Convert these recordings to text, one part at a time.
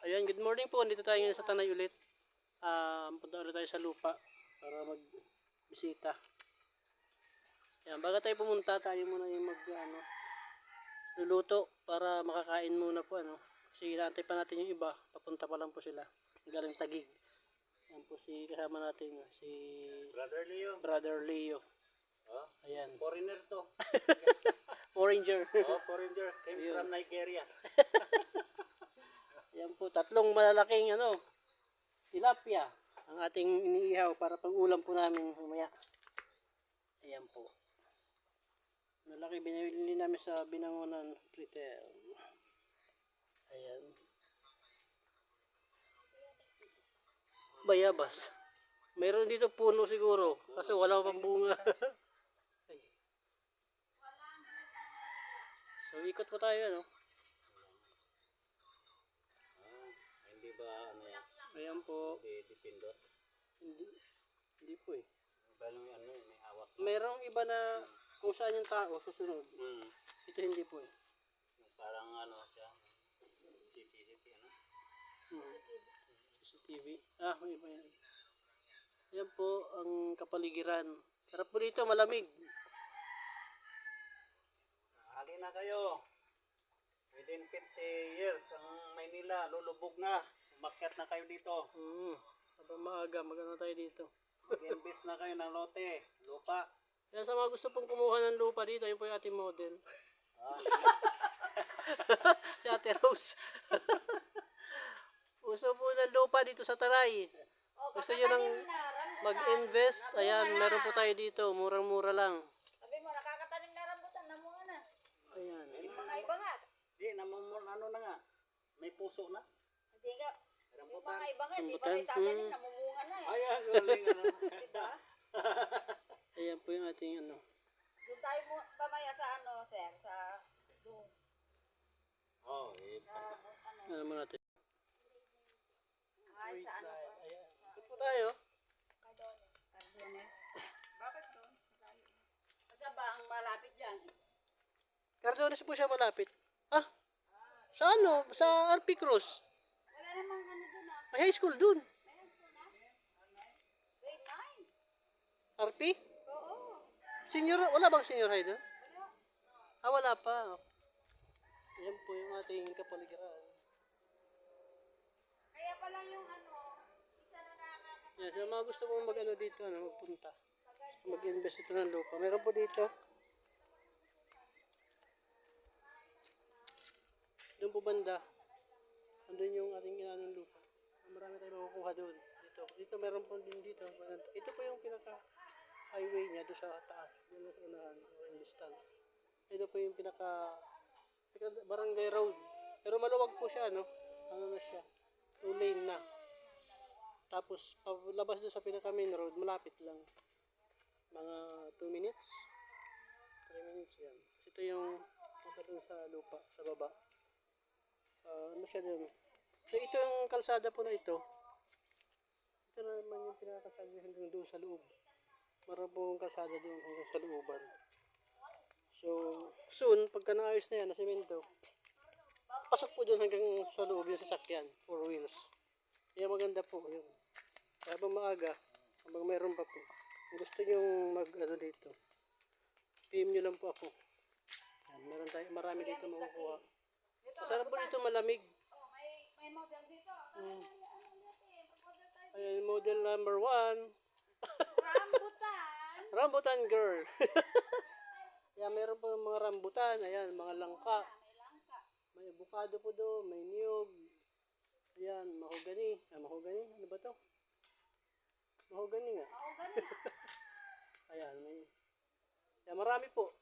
Ayan, good morning po. Dito tayo ngayon sa Tanay ulit. Um, punta ulit tayo sa lupa para mag-bisita. Ayan, baga tayo pumunta, tayo muna yung mag, ano, luluto para makakain muna po, ano. Kasi inaantay pa natin yung iba. Papunta pa lang po sila. Galing tagig. Ayan po si kasama natin, ah, si Brother Leo. Brother Leo. Oh, Ayan, foreigner to. Oranger. Oh, foreigner. Came Ayun. from Nigeria. Tatlong malalaking ano, tilapia ang ating iniihaw para pang ulam po namin mamaya. Ayan po. Malaki binili namin sa binangonan retail. Ayan. Bayabas. Mayroon dito puno siguro. Kasi wala pang bunga. So ikot po tayo ano. Ah, hindi ba ano yan? Ayan po. Hindi dipindot. Hindi, hindi po eh. Balong ano yun, may hawak. Merong iba na kung saan yung tao susunod. Hmm. Ito hindi po eh. Parang ano siya. CCTV ano? Hmm. CCTV. Ah, may iba yan. Yan po ang kapaligiran. Sarap po dito, malamig. Hali na kayo. Within 50 years, ang Maynila, lulubog na. Umakyat na dito. Hmm. Habang maaga, magano tayo dito. Mag-invest na kayo ng lote, lupa. Yan sa mga gusto pong kumuha ng lupa dito, yun po yung ating model. Ah, si Ate Rose. gusto po ng lupa dito sa Taray. Gusto nyo nang mag-invest, ayan, meron po tayo dito, murang-mura lang. Sabi mo, nakakatanim na rambutan, namunga na. Ayan. Yung mga iba nga. di, namumul, ano na nga. May puso na. Hindi nga. Yung Rambutan. mga iba nga, hindi pa Rambutan, rin tatanim, hmm. namumunga na eh. Ay, ang galing ano. Diba? Ayan po yung ating ano. Doon tayo mo, pamaya sa ano, sir, sa doon. Oh, eh, Sa, ano, Ano mo natin? ay, sa ano, Ayan. Ito po tayo. Cardones. Cardones. Bakit doon? Kasi ba ang malapit dyan? Cardones po siya malapit. Ah? Sa ano? Sa RP Cruz. Wala namang ano. May high school dun. May high school na? Grade 9. RP? Oo. Senior, wala bang senior high dun? Wala. Ah, wala pa. Ayan po yung ating kapaligiran. Kaya pala yung ano, isa na nakakasama. Yan, sa mga gusto mong mag-ano dito, ano, magpunta. Mag-invest ito ng lupa. Meron po dito. Doon po banda. Andun yung ating inanong lupa. Marami tayong makukuha doon. Dito. Dito meron po din dito. Ito po yung pinaka highway niya doon sa taas. Doon sa unahan. or distance. Ito po yung pinaka barangay road. Pero maluwag po siya, no? Ano na siya? Two lane na. Tapos, palabas doon sa pinaka main road, malapit lang. Mga 2 minutes. 3 minutes yan. Ito yung punta sa lupa, sa baba. Ah, ano siya doon? So, ito yung kalsada po na ito. Ito na naman yung pinakakalsada hanggang doon sa loob. Meron pong kalsada doon hanggang sa looban. So, soon, pagka naayos na yan, na semento, pasok po doon hanggang sa loob yung sasakyan, four wheels. Kaya maganda po yun. Habang maaga, habang mayroon pa po, kung gusto nyo mag ano dito, PM nyo lang po ako. Yan, meron tayo, marami dito makukuha. Masarap po dito malamig. oh, may, may model dito. Mm. Ayan, model number one, Rambutan. rambutan girl. Yan, meron po mga rambutan, ayan, mga langka. May avocado po doon, may niyog. Ayan, mahogani. Ah, mahogani? Ano ba to? Mahogani nga. Ganun. Ayan, may... Ayan, marami po.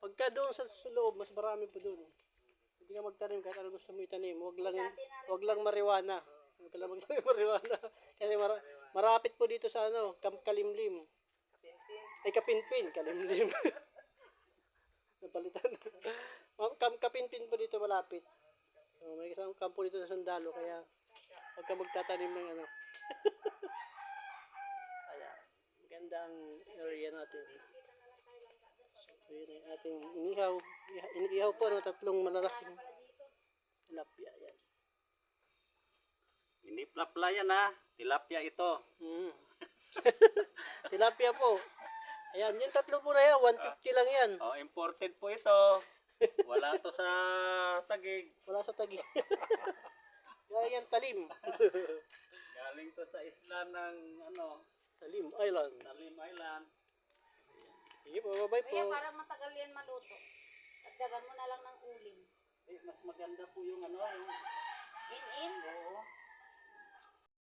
Pagka doon sa, sa loob, mas marami po doon. Hindi ka magtanim kahit ano gusto mo itanim. Huwag lang, huwag lang mariwana. Huwag ka lang magtanim mariwana. Kasi mara, marapit po dito sa ano, Camp Kalimlim. Ay, Kapinpin, Kalimlim. Napalitan. Ma- Camp Kapinpin po dito malapit. So, may isang kampo dito sa Sundalo, kaya huwag ka magtatanim ng ano. Ayan. Maganda ang area natin. So, yun ating inihaw. Iha- Inihaw po ng tatlong malalaking tilapia. Yan. Hindi plapla yan ha. Tilapia ito. Mm. Tilapia po. Ayan, yung tatlo po na yan, 150 lang yan. Oh, imported po ito. Wala to sa tagig. Wala sa tagi. Kaya yan, talim. Galing to sa isla ng ano, talim Island. Talim Island. Sige po, bye po. para matagal yan maluto. Dagdagan mo na lang ng uling. Eh, mas maganda po yung ano, yung In-in. oo.